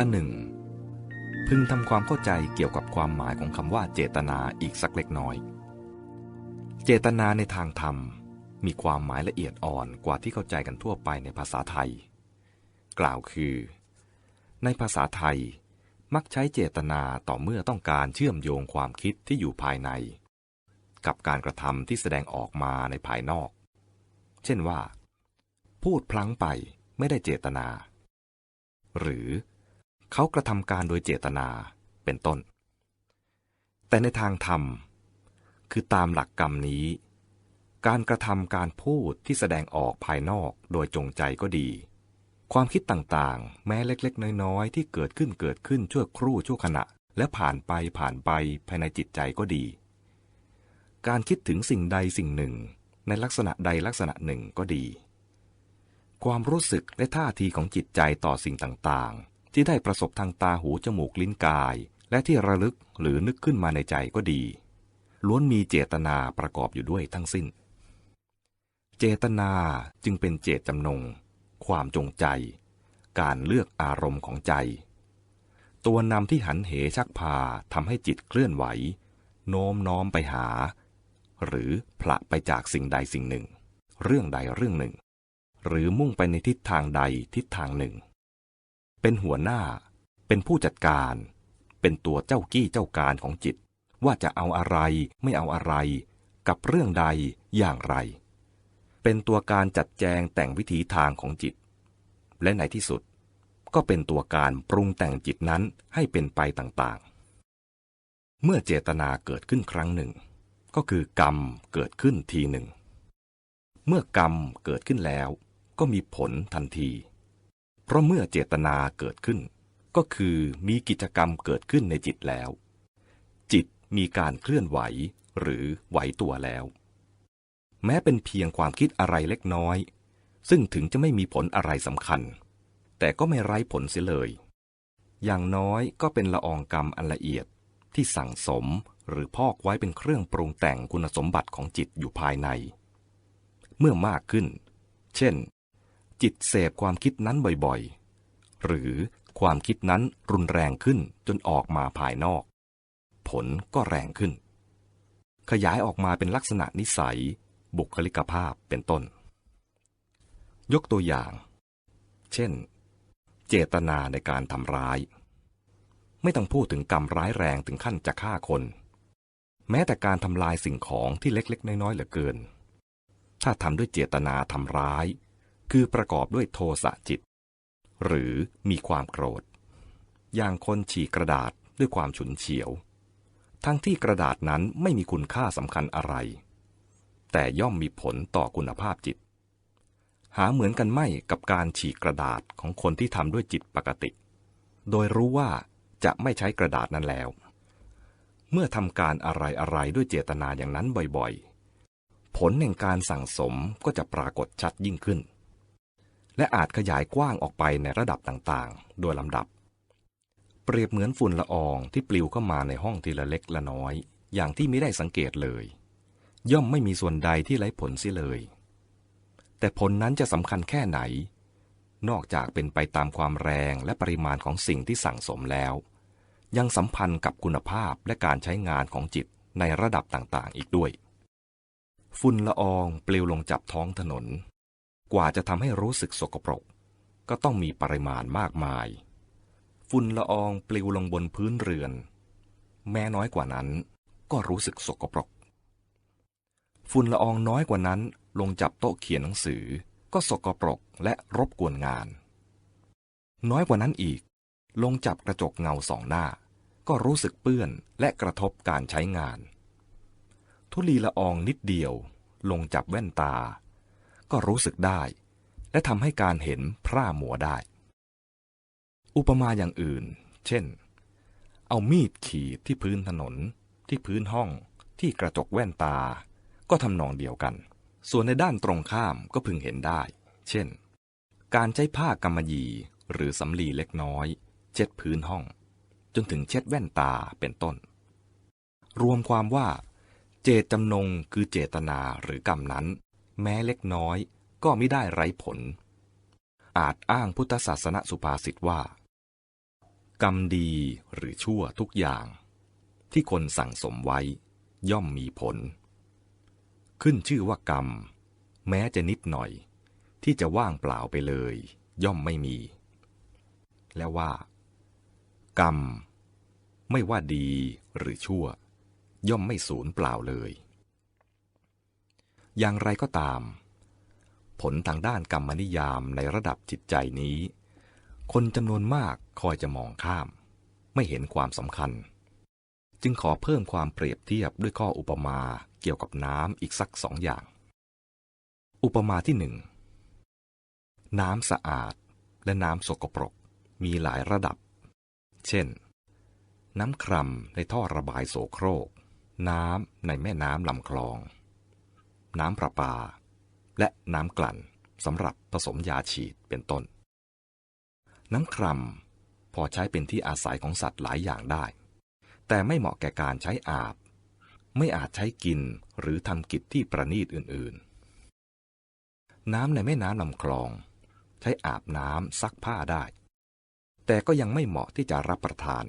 อันหนึ่ง พึงทำความเข้าใจเกี่ยวกับความหมายของคำว่าเจตนาอีกสักเล็กน้อย เจตนาในทางธรรมมีความหมายละเอียดอ่อนกว่าที่เข้าใจกันทั่วไปในภาษาไทย กล่าวคือ ในภาษาไทยมักใช้เจตนาต่อเมื่อต้องการเชื่อมโยงความคิดที่อยู่ภายใน กับการกระทำที่แสดงออกมาในภายนอก เช่นว่า พูดพลั้งไปไม่ได้เจตนา หรือ เขากระทำการโดยเจตนาเป็นต้น แต่ในทางธรรม คือตามหลักกรรมนี้ การกระทำการพูดที่แสดงออกภายนอกโดยจงใจก็ดี ความคิดต่างๆ แม้เล็กๆ น้อยๆ ที่เกิดขึ้นเกิดขึ้นชั่วครู่ชั่วขณะ และผ่านไปผ่านไปภายในจิตใจก็ดี การคิดถึงสิ่งใดสิ่งหนึ่ง ในลักษณะใดลักษณะหนึ่งก็ดีความรู้สึกและท่าทีของจิตใจต่อสิ่งต่างๆ ที่ได้ประสบทางตาหูจมูกลิ้นกาย และที่ระลึกหรือนึกขึ้นมาในใจก็ดี ล้วนมีเจตนาประกอบอยู่ด้วยทั้งสิ้น เจตนาจึงเป็นเจตจำนง ความจงใจ การเลือกอารมณ์ของใจ ตัวนำที่หันเหชักพาทำให้จิตเคลื่อนไหว โน้มน้อมไปหา หรือผละไปจากสิ่งใดสิ่งหนึ่ง เรื่องใดเรื่องหนึ่ง หรือมุ่งไปในทิศทางใดทิศทางหนึ่ง เป็นหัวหน้า เป็นผู้จัดการ เป็นตัวเจ้ากี้เจ้าการของจิต ว่าจะเอาอะไรไม่เอาอะไร กับเรื่องใดอย่างไร เป็นตัวการจัดแจงแต่งวิถีทางของจิต และในที่สุด ก็เป็นตัวการปรุงแต่งจิตนั้นให้เป็นไปต่างๆ เมื่อเจตนาเกิดขึ้นครั้งหนึ่ง ก็คือกรรมเกิดขึ้นทีหนึ่ง เมื่อกรรมเกิดขึ้นแล้ว ก็มีผลทันที เพราะเมื่อเจตนาเกิดขึ้น ก็คือมีกิจกรรมเกิดขึ้นในจิตแล้ว จิตมีการเคลื่อนไหวหรือไหวตัวแล้ว แม้เป็นเพียงความคิดอะไรเล็กน้อย ซึ่งถึงจะไม่มีผลอะไรสำคัญ แต่ก็ไม่ไร้ผลเสียเลย อย่างน้อยก็เป็นละอองกรรมอันละเอียดที่สั่งสมหรือพอกไว้เป็นเครื่องปรุงแต่งคุณสมบัติของจิตอยู่ภายใน เมื่อมากขึ้น เช่น จิตเสพความคิดนั้นบ่อยๆ หรือความคิดนั้นรุนแรงขึ้นจนออกมาภายนอก ผลก็แรงขึ้น ขยายออกมาเป็นลักษณะนิสัย บุคลิกภาพเป็นต้น ยกตัวอย่าง เช่น เจตนาในการทำร้าย ไม่ต้องพูดถึงกรรมร้ายแรงถึงขั้นจะฆ่าคน แม้แต่การทำลายสิ่งของที่เล็กๆ น้อยๆเหลือเกิน ถ้าทำด้วยเจตนาทำร้าย คือประกอบด้วยโทสะจิต หรือมีความโกรธ อย่างคนฉีกกระดาษด้วยความฉุนเฉียว ทั้งที่กระดาษนั้นไม่มีคุณค่าสำคัญอะไร แต่ย่อมมีผลต่อคุณภาพจิต หาเหมือนกันไม่กับการฉีกกระดาษของคนที่ทำด้วยจิตปกติ โดยรู้ว่าจะไม่ใช้กระดาษนั้นแล้ว เมื่อทำการอะไรอะไรด้วยเจตนาอย่างนั้นบ่อยๆ ผลแห่งการสั่งสมก็จะปรากฏชัดยิ่งขึ้น และอาจขยายกว้างออกไปในระดับต่างๆ โดยลำดับ เปรียบเหมือนฝุ่นละอองที่ปลิวเข้ามาในห้องทีละเล็กละน้อย อย่างที่ไม่ได้สังเกตเลย ย่อมไม่มีส่วนใดที่ไร้ผลเสียเลย แต่ผลนั้นจะสำคัญแค่ไหน นอกจากเป็นไปตามความแรงและปริมาณของสิ่งที่สั่งสมแล้ว ยังสัมพันธ์กับคุณภาพและการใช้งานของจิตในระดับต่างๆ อีกด้วยฝุ่นละอองปลิวลงจับท้องถนน กว่าจะทำให้รู้สึกสกปรก ก็ต้องมีปริมาณมากมาย ฝุ่นละอองปลิวลงบนพื้นเรือน แม้น้อยกว่านั้นก็รู้สึกสกปรก ฝุ่นละอองน้อยกว่านั้นลงจับโต๊ะเขียนหนังสือ ก็สกปรกและรบกวนงาน น้อยกว่านั้นอีก ลงจับกระจกเงาสองหน้า ก็รู้สึกเปื้อนและกระทบการใช้งาน ทุลีละอองนิดเดียว ลงจับแว่นตา ก็รู้สึกได้ และทำให้การเห็นพร่ามัวได้ อุปมาอย่างอื่น เช่น เอามีดขีดที่พื้นถนน ที่พื้นห้อง ที่กระจกแว่นตา ก็ทำนองเดียวกัน ส่วนในด้านตรงข้ามก็พึงเห็นได้ เช่น การใช้ผ้ากำมะหยี่หรือสำลีเล็กน้อย เช็ดพื้นห้อง จนถึงเช็ดแว่นตาเป็นต้น รวมความว่า เจตจำนงคือเจตนาหรือกรรมนั้น แม้เล็กน้อย ก็ไม่ได้ไร้ผล อาจอ้างพุทธศาสนสุภาษิตว่า กรรมดีหรือชั่วทุกอย่าง ที่คนสั่งสมไว้ ย่อมมีผล ขึ้นชื่อว่ากรรม แม้จะนิดหน่อย ที่จะว่างเปล่าไปเลย ย่อมไม่มี และว่า กรรม ไม่ว่าดีหรือชั่ว ย่อมไม่สูญเปล่าเลย อย่างไรก็ตาม ผลทางด้านกรรมนิยามในระดับจิตใจนี้ คนจำนวนมากคอยจะมองข้าม ไม่เห็นความสำคัญ จึงขอเพิ่มความเปรียบเทียบด้วยข้ออุปมาเกี่ยวกับน้ำอีกสักสองอย่าง อุปมาที่หนึ่งน้ำสะอาดและน้ำสกปรกมีหลายระดับ เช่น น้ำคร่ำในท่อระบายโสโครก น้ำในแม่น้ำลำคลอง น้ำประปา และน้ำกลั่นสำหรับผสมยาฉีดเป็นต้น น้ำคร่ำพอใช้เป็นที่อาศัยของสัตว์หลายอย่างได้ แต่ไม่เหมาะแก่การใช้อาบ ไม่อาจใช้กินหรือทำกิจที่ประณีตอื่นๆ น้ำในแม่น้ำลำคลอง ใช้อาบน้ำซักผ้าได้ แต่ก็ยังไม่เหมาะที่จะรับประทาน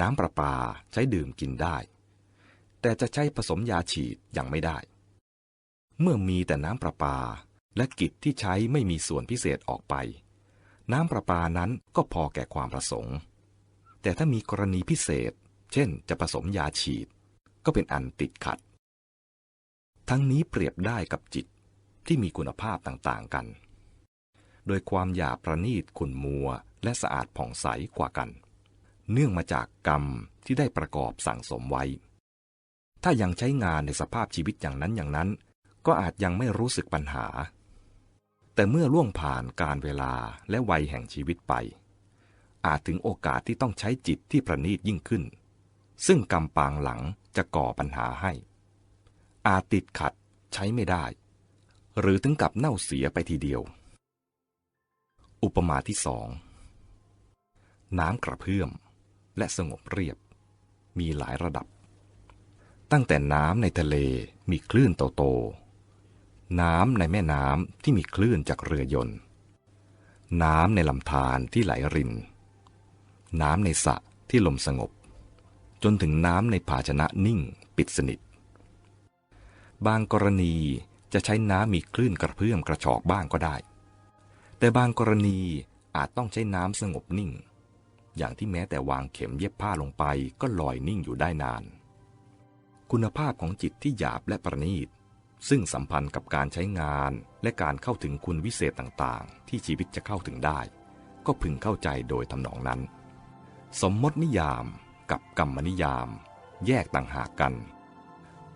น้ำประปาใช้ดื่มกินได้ แต่จะใช้ผสมยาฉีดยังไม่ได้ เมื่อมีแต่น้ำประปา และกิจที่ใช้ไม่มีส่วนพิเศษออกไป น้ำประปานั้นก็พอแก่ความประสงค์ แต่ถ้ามีกรณีพิเศษ เช่น จะผสมยาฉีด ก็เป็นอันติดขัด ทั้งนี้เปรียบได้กับจิตที่มีคุณภาพต่างๆกัน โดยความหยาประณีตขุนมัวและสะอาดผ่องใสกว่ากัน เนื่องมาจากกรรมที่ได้ประกอบสั่งสมไว้ ถ้ายังใช้งานในสภาพชีวิตอย่างนั้นอย่างนั้น ก็อาจยังไม่รู้สึกปัญหา แต่เมื่อล่วงผ่านการเวลาและวัยแห่งชีวิตไป อาจถึงโอกาสที่ต้องใช้จิตที่ประณีตยิ่งขึ้น ซึ่งกรรมปางหลังจะก่อปัญหาให้ อาจติดขัดใช้ไม่ได้ หรือถึงกับเน่าเสียไปทีเดียว อุปมาที่สองน้ำกระเพื่อมและสงบเรียบ มีหลายระดับ ตั้งแต่น้ำในทะเลมีคลื่นโตๆน้ำในแม่น้ำที่มีคลื่นจากเรือยนต์ น้ำในลำธารที่ไหลริน น้ำในสระที่ลมสงบ จนถึงน้ำในภาชนะนิ่งปิดสนิท บางกรณีจะใช้น้ำมีคลื่นกระเพื่อมกระชอกบ้างก็ได้ แต่บางกรณีอาจต้องใช้น้ำสงบนิ่ง อย่างที่แม้แต่วางเข็มเย็บผ้าลงไปก็ลอยนิ่งอยู่ได้นาน คุณภาพของจิตที่หยาบและประณีต ซึ่งสัมพันธ์กับการใช้งานและการเข้าถึงคุณวิเศษต่างๆ ที่ชีวิตจะเข้าถึงได้ ก็พึงเข้าใจโดยทำนองนั้น สมมตินิยามกับกรรมนิยาม แยกต่างหากกัน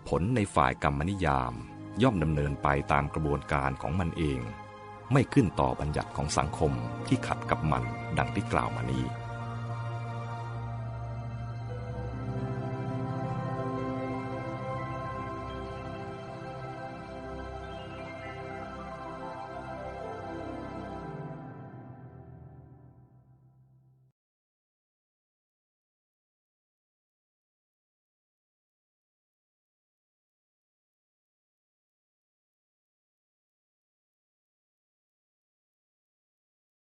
ผลในฝ่ายกรรมนิยามย่อมดำเนินไปตามกระบวนการของมันเอง ไม่ขึ้นต่อบัญญัติของสังคมที่ขัดกับมันดังที่กล่าวมานี้